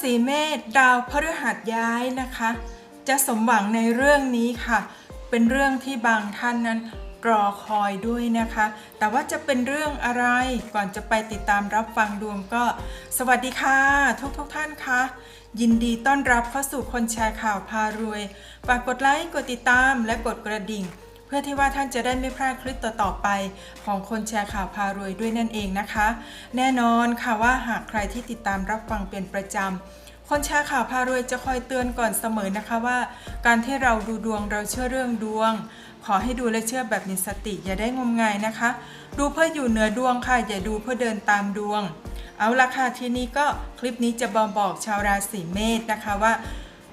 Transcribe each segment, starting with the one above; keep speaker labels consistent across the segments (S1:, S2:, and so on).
S1: ศีเมษดาวพฤหัสย้ายนะคะ จะสมหวังในเรื่องนี้ค่ะ เป็นเรื่องที่บางท่านนั้นรอคอยด้วยนะคะ แต่ว่าจะเป็นเรื่องอะไรก่อนจะไปติดตามรับฟังดวงก็ สวัสดีค่ะ ทุกทุกท่านคะยินดีต้อนรับเข้าสู่คนแชร์ข่าวพารวย ฝากกดไลค์ กดติดตามและกดกระดิ่ง พื่อที่ว่าท่านจะได้ไม่พลาดคลิปต่อๆไป ของคนแชร์ข่าวพารวยด้วยนั่นเองนะคะ แน่นอนค่ะว่าหากใครที่ติดตามรับฟังเป็นประจำคนแชร์ข่าวพารวยจะคอยเตือนก่อนเสมอนะคะว่า การที่เราดูดวงเราเชื่อเรื่องดวง ขอให้ดูและเชื่อแบบมีสติอย่าได้งมงายนะคะ ดูเพื่ออยู่เหนือดวงค่ะ อย่าดูเพื่อเดินตามดวง เอาละค่ะทีนี้ก็คลิปนี้จะบอกบอกชาวราศีเมษนะคะว่า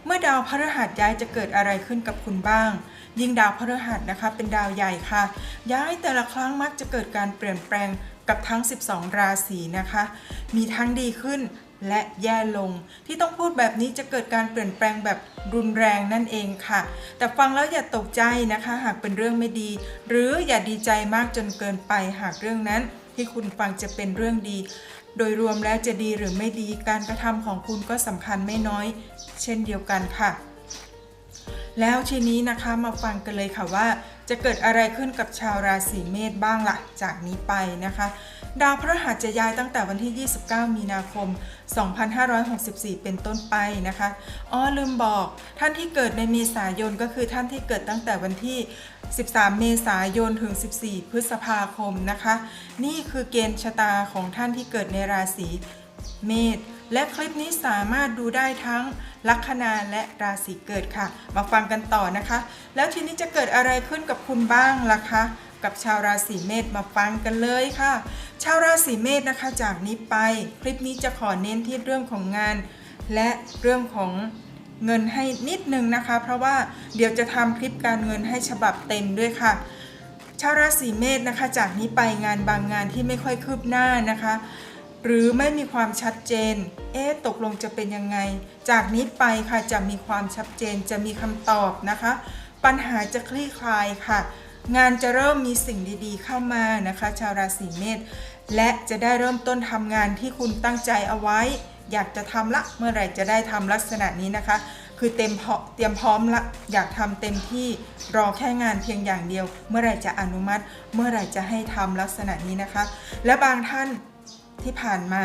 S1: เมื่อดาวพฤหัสย้ายจะเกิดอะไรขึ้นกับคุณบ้าง ยิ่งดาวพฤหัสนะคะ เป็นดาวใหญ่ค่ะ ย้ายแต่ละครั้งมักจะเกิดการเปลี่ยนแปลงกับทั้ง 12 ราศีนะคะ มีทั้งดีขึ้นและแย่ลง ที่ต้องพูดแบบนี้จะเกิดการเปลี่ยนแปลงแบบรุนแรงนั่นเองค่ะ แต่ฟังแล้วอย่าตกใจนะคะ หากเป็นเรื่องไม่ดี หรืออย่าดีใจมากจนเกินไปหากเรื่องนั้น ที่คุณฟังจะเป็นเรื่องดี โดยรวมแล้วจะดีหรือไม่ดีการกระทำของคุณก็สำคัญไม่น้อย เช่นเดียวกันค่ะ แล้วทีนี้นะคะมาฟังกันเลยค่ะว่า จะเกิดอะไรขึ้นกับชาวราศีเมษบ้างล่ะ จากนี้ไปนะคะ ดาวพฤหัสจะย้ายตั้งแต่วันที่ 29 มีนาคม 2564 เป็นต้นไปนะคะอ๋อลืมบอกท่านที่เกิดในเมษายนก็คือท่านที่เกิดตั้งแต่วันที่ 13 เมษายนถึง 14 พฤษภาคมนะคะ นี่คือเกณฑ์ชะตาของท่านที่เกิดในราศีเมษและคลิปนี้สามารถดูได้ทั้งลัคนาและราศีเกิดค่ะ มาฟังกันต่อนะคะ แล้วทีนี้จะเกิดอะไรขึ้นกับคุณบ้างล่ะคะ กับชาวราศีเมษมาฟังกันเลยค่ะ ชาวราศีเมษนะคะจากนี้ไป คลิปนี้จะขอเน้นที่เรื่องของงาน และเรื่องของ เงินให้นิดนึงนะคะ เพราะว่าเดี๋ยวจะทำคลิปการเงินให้ฉบับเต็มด้วยค่ะชาวราศีเมษนะคะ จากนี้ไปงานบางงานที่ไม่ค่อยคืบหน้านะคะ หรือไม่มีความชัดเจน เอ๊ะตกลงจะเป็นยังไง จากนี้ไปค่ะจะมีความชัดเจนจะมีคำตอบนะคะ ปัญหาจะคลี่คลายค่ะ งานจะเริ่มมีสิ่งดีๆ เข้ามานะคะ ชาวราศีเมษและจะได้เริ่มต้นทำงานที่คุณตั้งใจเอาไว้ อยากจะทำละเมื่อไหร่จะได้ทำลักษณะนี้นะคะ คือเต็มพอเตรียมพร้อมละอยากทำเต็มที่รอแค่งานเพียงอย่างเดียว เมื่อไหร่จะอนุมัติ เมื่อไหร่จะให้ทำลักษณะนี้นะคะ และบางท่านที่ผ่านมา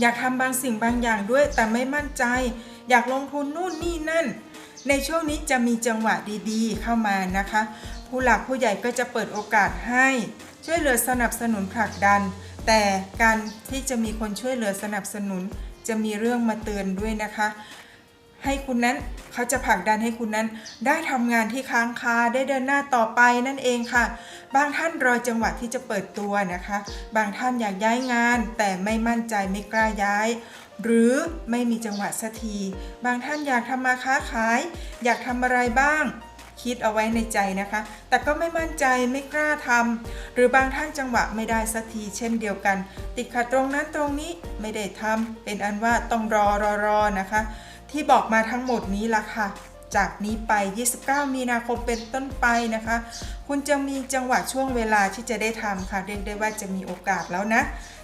S1: อยากทำบางสิ่งบางอย่างด้วย แต่ไม่มั่นใจ อยากลงทุนนู่นนี่นั่น ในช่วงนี้จะมีจังหวะดีๆ เข้ามานะคะ ผู้หลักผู้ใหญ่ก็จะเปิดโอกาสให้ ช่วยเหลือสนับสนุนผลักดัน แต่การที่จะมีคนช่วยเหลือสนับสนุนจะมีเรื่องมาเตือนด้วยนะคะ ให้คุณนั้นเขาจะผลักดันให้คุณนั้นได้ทำงานที่ค้างคาได้เดินหน้าต่อไปนั่นเองค่ะ บางท่านรอจังหวะที่จะเปิดตัวนะคะ บางท่านอยากย้ายงาน แต่ไม่มั่นใจไม่กล้าย้าย หรือไม่มีจังหวะสักที บางท่านอยากทำมาค้าขาย อยากทำอะไรบ้างคิดเอาไว้ในใจนะคะ แต่ก็ไม่มั่นใจไม่กล้าทำหรือบางท่านจังหวะไม่ได้สักทีเช่นเดียวกัน ติดขัดตรงนั้นตรงนี้ไม่ได้ทำเป็นอันว่าต้องรอรอรอนะคะ ที่บอกมาทั้งหมดนี้ละค่ะ จากนี้ไป 29 มีนาคมเป็นต้นไปนะคะ คุณจะมีจังหวะช่วงเวลาที่จะได้ทำค่ะ เรียกได้ว่าจะมีโอกาสแล้วนะ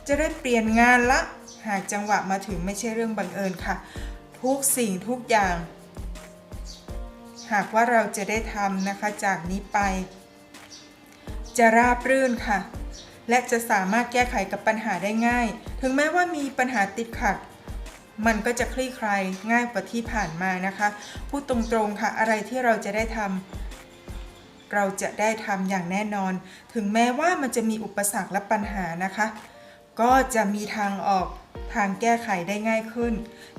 S1: จะได้เปลี่ยนงานละ หากจังหวะมาถึงไม่ใช่เรื่องบังเอิญค่ะ ทุกสิ่งทุกอย่าง หากว่าเราจะได้ทำนะคะ จากนี้ไป จะราบรื่นค่ะและจะสามารถแก้ไขกับปัญหาได้ง่าย ถึงแม้ว่ามีปัญหาติดขัด มันก็จะคลี่คลายง่ายกว่าที่ผ่านมานะคะ พูดตรงๆค่ะ อะไรที่เราจะได้ทำเราจะได้ทำอย่างแน่นอน ถึงแม้ว่ามันจะมีอุปสรรคและปัญหานะคะ ก็จะมีทางออกทางแก้ไขได้ง่ายขึ้น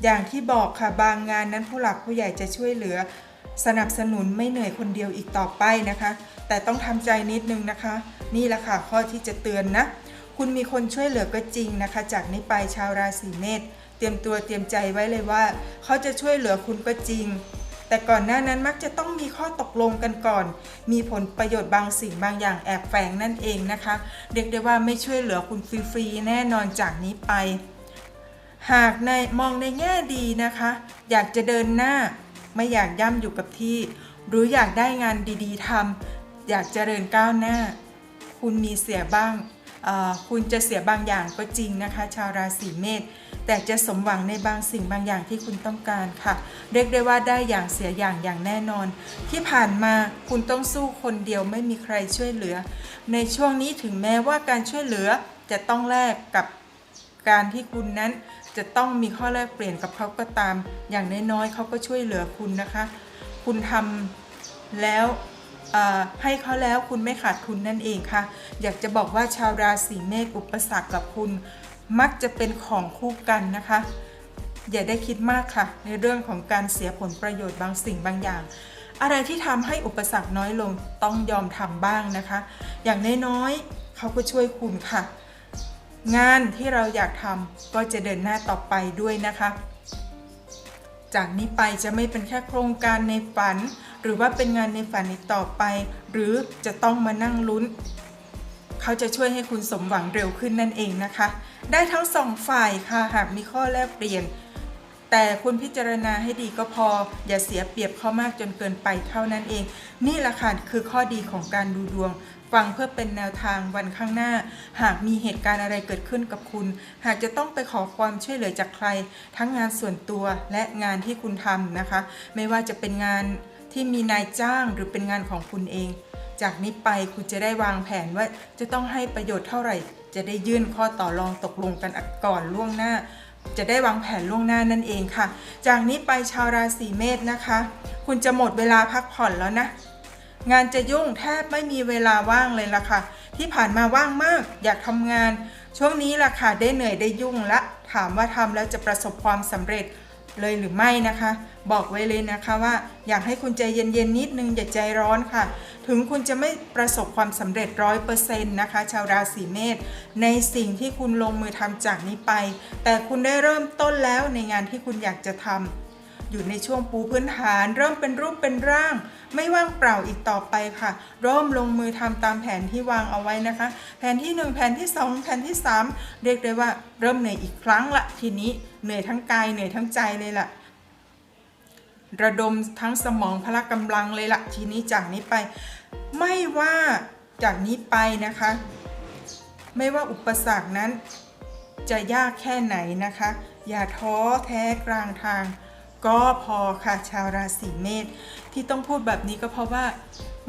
S1: อย่างที่บอกค่ะบางงานนั้นผู้หลักผู้ใหญ่จะช่วยเหลือ สนับสนุนไม่เหนื่อยคนเดียวอีกต่อไปนะคะ แต่ต้องทำใจนิดนึงนะคะ นี่แหละค่ะข้อที่จะเตือนนะ คุณมีคนช่วยเหลือก็จริงนะคะ จากนี้ไปชาวราศีเมษเตรียมตัวเตรียมใจไว้เลยว่า เขาจะช่วยเหลือคุณก็จริง แต่ก่อนหน้านั้นมักจะต้องมีข้อตกลงกันก่อน มีผลประโยชน์บางสิ่งบางอย่างแอบแฝงนั่นเองนะคะเรียกได้ว่าไม่ช่วยเหลือคุณฟรีๆแน่นอนจากนี้ไป หากในมองในแง่ดีนะคะ อยากจะเดินหน้า ไม่อยากย่ำอยู่กับที่ หรืออยากได้งานดีๆทำอยากเจริญก้าวหน้า คุณมีเสียบ้าง คุณจะเสียบางอย่างก็จริงนะคะ ชาวราศีเมษแต่จะสมหวังในบางสิ่งบางอย่างที่คุณต้องการค่ะ เรียกได้ว่าได้อย่างเสียอย่างอย่างแน่นอน ที่ผ่านมาคุณต้องสู้คนเดียวไม่มีใครช่วยเหลือ ในช่วงนี้ถึงแม้ว่าการช่วยเหลือจะต้องแลกกับการที่คุณนั้นจะต้องมีข้อแลกเปลี่ยนกับเขาก็ตาม อย่างน้อยๆเขาก็ช่วยเหลือคุณนะคะ คุณทำแล้ว ให้เขาแล้วคุณไม่ขาดทุนนั่นเองค่ะ อยากจะบอกว่าชาวราศีเมษอุปสรรคกับคุณ มักจะเป็นของคู่กันนะคะ อย่าได้คิดมากค่ะ ในเรื่องของการเสียผลประโยชน์บางสิ่งบางอย่าง อะไรที่ทำให้อุปสรรคน้อยลงต้องยอมทำบ้างนะคะ อย่างน้อยๆเขาก็ช่วยคุณค่ะ งานที่เราอยากทำก็จะเดินหน้าต่อไปด้วยนะคะ จากนี้ไปจะไม่เป็นแค่โครงการในฝัน หรือว่าเป็นงานในฝันในต่อไป หรือจะต้องมานั่งลุ้น เขาจะช่วยให้คุณสมหวังเร็วขึ้นนั่นเองนะคะ ได้ทั้งสองฝ่ายค่ะหากมีข้อแลกเปลี่ยน แต่คุณพิจารณาให้ดีก็พอ อย่าเสียเปรียบเขามากจนเกินไปเท่านั้นเอง นี่แหละค่ะคือข้อดีของการดูดวงฟังเพื่อเป็นแนวทางวันข้างหน้า หากมีเหตุการณ์อะไรเกิดขึ้นกับคุณ หากจะต้องไปขอความช่วยเหลือจากใคร ทั้งงานส่วนตัวและงานที่คุณทำนะคะ ไม่ว่าจะเป็นงาน ที่มีนายจ้างหรือเป็นงานของคุณเอง จากนี้ไปคุณจะได้วางแผนว่าจะต้องให้ประโยชน์เท่าไหร่ จะได้ยื่นข้อต่อรองตกลงกันก่อนล่วงหน้า จะได้วางแผนล่วงหน้านั่นเองค่ะ จากนี้ไปชาวราศีเมษนะคะ คุณจะหมดเวลาพักผ่อนแล้วนะงานจะยุ่งแทบไม่มีเวลาว่างเลยล่ะค่ะ ที่ผ่านมาว่างมาก อยากทำงาน ช่วงนี้ล่ะค่ะได้เหนื่อยได้ยุ่งละ ถามว่าทำแล้วจะประสบความสำเร็จ เลยหรือไม่นะคะ บอกไว้เลยนะคะว่าอยากให้คุณใจเย็นๆนิดนึงอย่าใจร้อนค่ะ ถึงคุณจะไม่ประสบความสำเร็จร้อยเปอร์เซ็นต์นะคะ ชาวราศีเมษในสิ่งที่คุณลงมือทำจากนี้ไป แต่คุณได้เริ่มต้นแล้วในงานที่คุณอยากจะทำ อยู่ในช่วงปูพื้นฐาน เริ่มเป็นรูปเป็นร่าง ไม่ว่างเปล่าอีกต่อไปค่ะ เริ่มลงมือทำตามแผนที่วางเอาไว้นะคะ แผนที่ 1 แผนที่ 2 แผนที่ 3 เรียกได้ว่าเริ่มเหนื่อยอีกครั้งละทีนี้เหนื่อยทั้งกายเหนื่อยทั้งใจเลยล่ะระดมทั้งสมองพละกำลังเลยละทีนี้จากนี้ไป ไม่ว่าจากนี้ไปนะคะ ไม่ว่าอุปสรรคนั้น จะยากแค่ไหนนะคะ อย่าท้อแท้กลางทาง ก็พอค่ะชาวราศีเมษที่ต้องพูดแบบนี้ก็เพราะว่า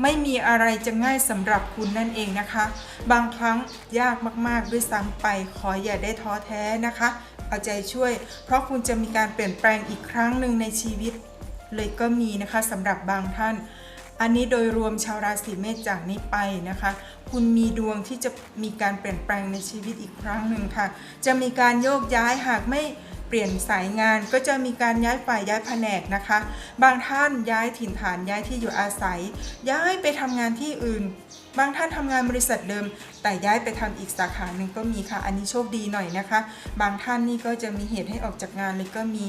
S1: ไม่มีอะไรจะง่ายสำหรับคุณนั่นเองนะคะ บางครั้งยากมากๆด้วยซ้ำไปขออย่าได้ท้อแท้นะคะ เอาใจช่วย เพราะคุณจะมีการเปลี่ยนแปลงอีกครั้งหนึ่งในชีวิต เลยก็มีนะคะสำหรับบางท่าน อันนี้โดยรวมชาวราศีเมษจากนี้ไปนะคะ คุณมีดวงที่จะมีการเปลี่ยนแปลงในชีวิตอีกครั้งหนึ่งค่ะ จะมีการโยกย้ายหากไม่ เปลี่ยนสายงานก็จะมีการย้ายฝ่ายย้ายแผนกนะคะ บางท่านย้ายถิ่นฐานย้ายที่อยู่อาศัย ย้ายไปทำงานที่อื่น บางท่านทำงานบริษัทเดิม แต่ย้ายไปทำอีกสาขาหนึ่งก็มีค่ะ อันนี้โชคดีหน่อยนะคะ บางท่านนี่ก็จะมีเหตุให้ออกจากงานเลยก็มี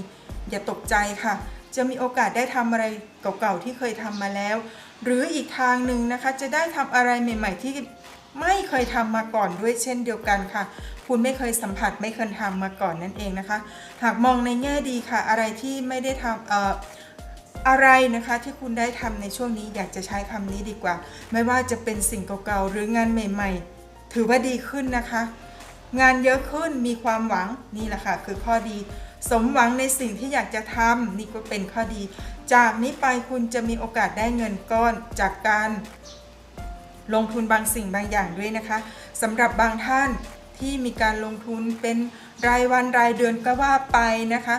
S1: อย่าตกใจค่ะ จะมีโอกาสได้ทำอะไรเก่าๆที่เคยทำมาแล้ว หรืออีกทางหนึ่งนะคะจะได้ทำอะไรใหม่ ๆ ที่ไม่เคยทำมาก่อนด้วยเช่นเดียวกันค่ะ คุณไม่เคยสัมผัสไม่เคยทำมาก่อนนั่นเองนะคะ หากมองในแง่ดีค่ะ อะไรที่ไม่ได้ทำเอ่ออะไรนะคะที่คุณได้ทำในช่วงนี้อยากจะใช้คำนี้ดีกว่า ไม่ว่าจะเป็นสิ่งเก่าๆหรืองานใหม่ ๆ ถือว่าดีขึ้นนะคะ งานเยอะขึ้นมีความหวังนี่แหละค่ะ คือข้อดี สมหวังในสิ่งที่อยากจะทำนี่ก็เป็นข้อดี จากนี้ไปคุณจะมีโอกาสได้เงินก้อนจากการลงทุนบางสิ่งบางอย่างด้วยนะคะสำหรับบางท่าน ที่มีการลงทุนเป็นรายวันรายเดือนก็ว่าไปนะคะ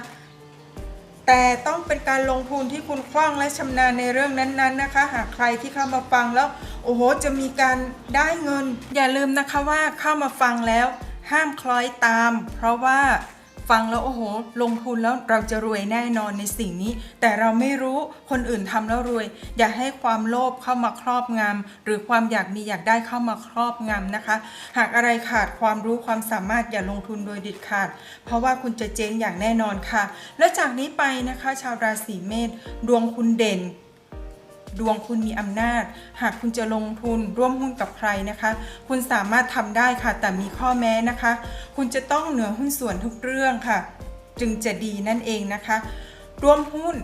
S1: แต่ต้องเป็นการลงทุนที่คุณคล่องและชำนาญในเรื่องนั้นๆนะคะ หากใครที่เข้ามาฟังแล้ว โอ้โห จะมีการได้เงิน อย่าลืมนะคะว่าเข้ามาฟังแล้ว ห้ามคล้อยตาม เพราะว่า ฟังแล้วโอ้โห ลงทุนแล้วเราจะรวยแน่นอนในสิ่งนี้ แต่เราไม่รู้คนอื่นทำแล้วรวย อย่าให้ความโลภเข้ามาครอบงำหรือความอยากมีอยากได้เข้ามาครอบงำนะคะ หากอะไรขาดความรู้ความสามารถอย่าลงทุนโดยเด็ดขาด เพราะว่าคุณจะเจ๊งอย่างแน่นอนค่ะ และจากนี้ไปนะคะ ชาวราศีเมษดวงคุณเด่น ดวงคุณมีอำนาจ หากคุณจะลงทุนร่วมหุ้นกับใครนะคะ คุณสามารถทำได้ค่ะ แต่มีข้อแม้นะคะ คุณจะต้องเหนือหุ้นส่วนทุกเรื่องค่ะ จึงจะดีนั่นเองนะคะ ร่วมหุ้น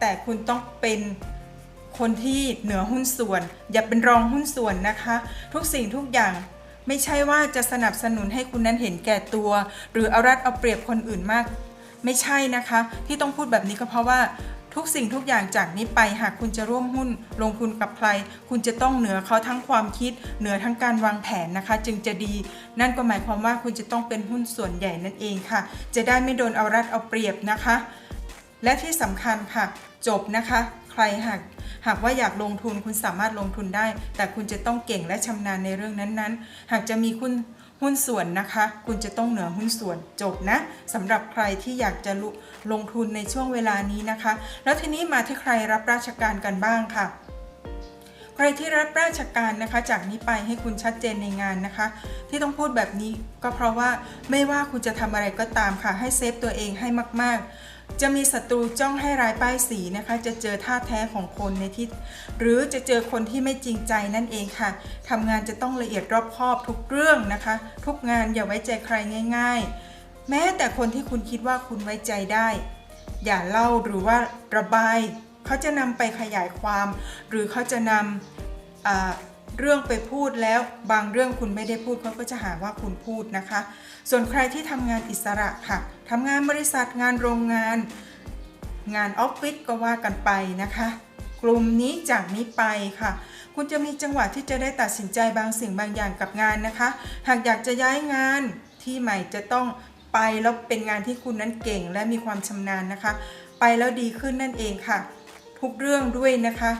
S1: แต่คุณต้องเป็นคนที่เหนือหุ้นส่วน อย่าเป็นรองหุ้นส่วนนะคะ ทุกสิ่งทุกอย่างไม่ใช่ว่าจะสนับสนุนให้คุณนั้นเห็นแก่ตัว หรือเอารัดเอาเปรียบคนอื่นมาก ไม่ใช่นะคะ ที่ต้องพูดแบบนี้ก็เพราะว่า ทุกสิ่งทุกอย่างจากนี้ไปหากคุณจะร่วมหุ้น ลงทุนกับใคร คุณจะต้องเหนือเขาทั้งความคิด เหนือทั้งการวางแผนนะคะ จึงจะดี นั่นก็หมายความว่าคุณจะต้องเป็นหุ้นส่วนใหญ่นั่นเองค่ะ จะได้ไม่โดนเอารัดเอาเปรียบนะคะ และที่สำคัญค่ะ จบนะคะ ใครหากหากว่าอยากลงทุนคุณสามารถลงทุนได้ แต่คุณจะต้องเก่งและชำนาญในเรื่องนั้นๆ หากจะมีคุณ หุ้นส่วนนะคะ คุณจะต้องเหนือหุ้นส่วนจบนะสำหรับใครที่อยากจะลลงทุนในช่วงเวลานี้นะคะ แล้วทีนี้มาที่ใครรับราชการกันบ้างค่ะ ใครที่รับราชการนะคะ จากนี้ไปให้คุณชัดเจนในงานนะคะ ที่ต้องพูดแบบนี้ก็เพราะว่าไม่ว่าคุณจะทำอะไรก็ตามค่ะ ให้เซฟตัวเองให้มาก ๆ จะมีศัตรูจ้องให้รายป้ายสีนะคะ จะเจอท่าแท้ของคนในที่หรือจะเจอคนที่ไม่จริงใจนั่นเองค่ะทำงานจะต้องละเอียดรอบคอบทุกเรื่องนะคะ ทุกงานอย่าไว้ใจใครง่าย ๆ แม้แต่คนที่คุณคิดว่าคุณไว้ใจได้ อย่าเล่าหรือว่าระบาย เขาจะนำไปขยายความ หรือเขาจะนำ เรื่องไปพูดแล้วบางเรื่องคุณไม่ได้พูดเขาก็จะหาว่าคุณพูดนะคะ ส่วนใครที่ทำงานอิสระค่ะทำงานบริษัทงานโรงงาน งานออฟฟิศก็ว่ากันไปนะคะ กลุ่มนี้จากนี้ไปค่ะ คุณจะมีจังหวะที่จะได้ตัดสินใจบางสิ่งบางอย่างกับงานนะคะ หากอยากจะย้ายงานที่ใหม่จะต้องไปแล้วเป็นงานที่คุณนั้นเก่งและมีความชำนาญนะคะ ไปแล้วดีขึ้นนั่นเองค่ะทุกเรื่องด้วยนะคะ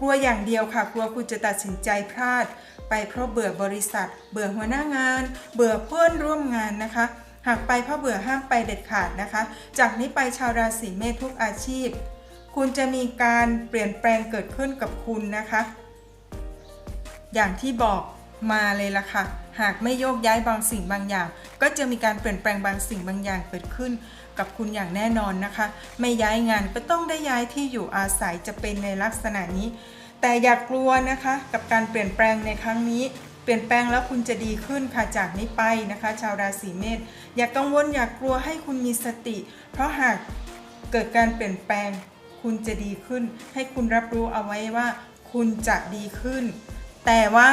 S1: กลัวอย่างเดียวค่ะ กลัวคุณจะตัดสินใจพลาด ไปเพราะเบื่อบริษัท เบื่อหัวหน้างาน เบื่อเพื่อนร่วมงานนะคะ หากไปเพราะเบื่อห้ามไปเด็ดขาดนะคะ จากนี้ไปชาวราศีเมษทุกอาชีพ คุณจะมีการเปลี่ยนแปลงเกิดขึ้นกับคุณนะคะ อย่างที่บอก มาเลยล่ะค่ะ หากไม่โยกย้ายบางสิ่งบางอย่าง ก็จะมีการเปลี่ยนแปลงบางสิ่งบางอย่างเกิดขึ้น กับคุณอย่างแน่นอนนะคะ ไม่ย้ายงานก็ต้องได้ย้ายที่อยู่อาศัยจะเป็นในลักษณะนี้ แต่อย่ากลัวนะคะ กับการเปลี่ยนแปลงในครั้งนี้เปลี่ยนแปลงแล้วคุณจะดีขึ้นค่ะจากนี้ไปนะคะ ชาวราศีเมษอย่ากกังวลอย่ากกลัวให้คุณมีสติ เพราะหากเกิดการเปลี่ยนแปลง คุณจะดีขึ้น ให้คุณรับรู้เอาไว้ว่า คุณจะดีขึ้น แต่ว่า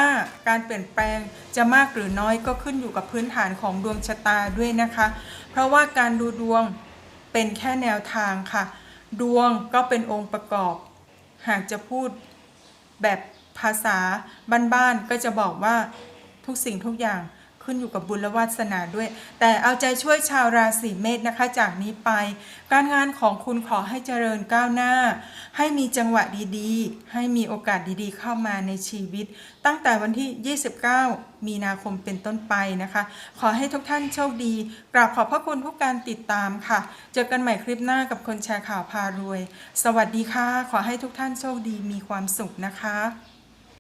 S1: การเปลี่ยนแปลงจะมากหรือน้อยก็ขึ้นอยู่กับพื้นฐานของดวงชะตาด้วยนะคะ เพราะว่าการดูดวงเป็นแค่แนวทางค่ะ ดวงก็เป็นองค์ประกอบ หากจะพูดแบบภาษาบ้านๆก็จะบอกว่าทุกสิ่งทุกอย่าง ขึ้นอยู่กับบุญและวาสนาด้วย แต่เอาใจช่วยชาวราศีเมษนะคะ จากนี้ไป การงานของคุณขอให้เจริญก้าวหน้า ให้มีจังหวะดีๆ ให้มีโอกาสดีๆ เข้ามาในชีวิต ตั้งแต่วันที่ 29 มีนาคมเป็นต้นไปนะคะ ขอให้ทุกท่านโชคดี กราบขอบพระคุณทุกการติดตามค่ะ เจอกันใหม่คลิปหน้ากับคนแชร์ข่าวพารวย สวัสดีค่ะ ขอให้ทุกท่านโชคดีมีความสุขนะคะ